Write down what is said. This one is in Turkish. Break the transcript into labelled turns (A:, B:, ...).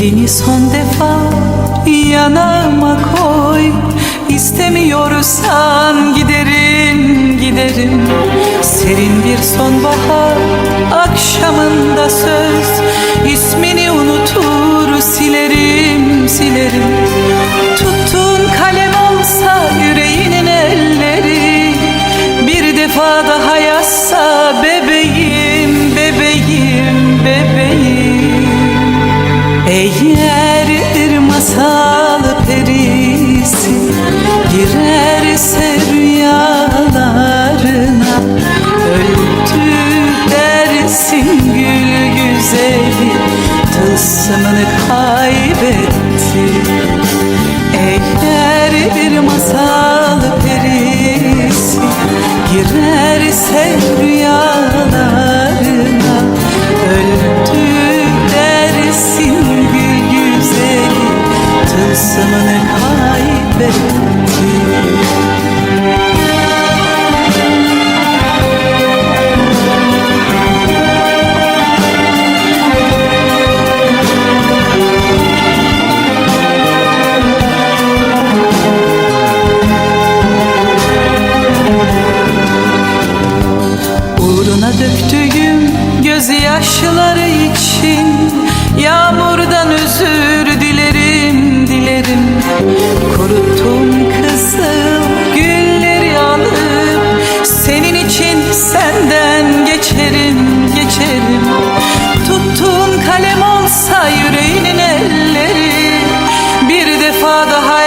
A: Elini son defa yanağıma koy. İstemiyorsan giderim giderim. Serin bir sonbahar akşamında söz eğer bir masal perisi girerse rüyalarına Öldü dersin gül güzeli tılsımını kaybetti. Eğer bir masal perisi girerse rüyalarına yaşları için Yağmurdan özür dilerim, dilerim. Kuruttum kızıl gülleri alıp Senin için senden geçerim, geçerim. Tuttuğun kalem olsa yüreğinin elleri Bir defa daha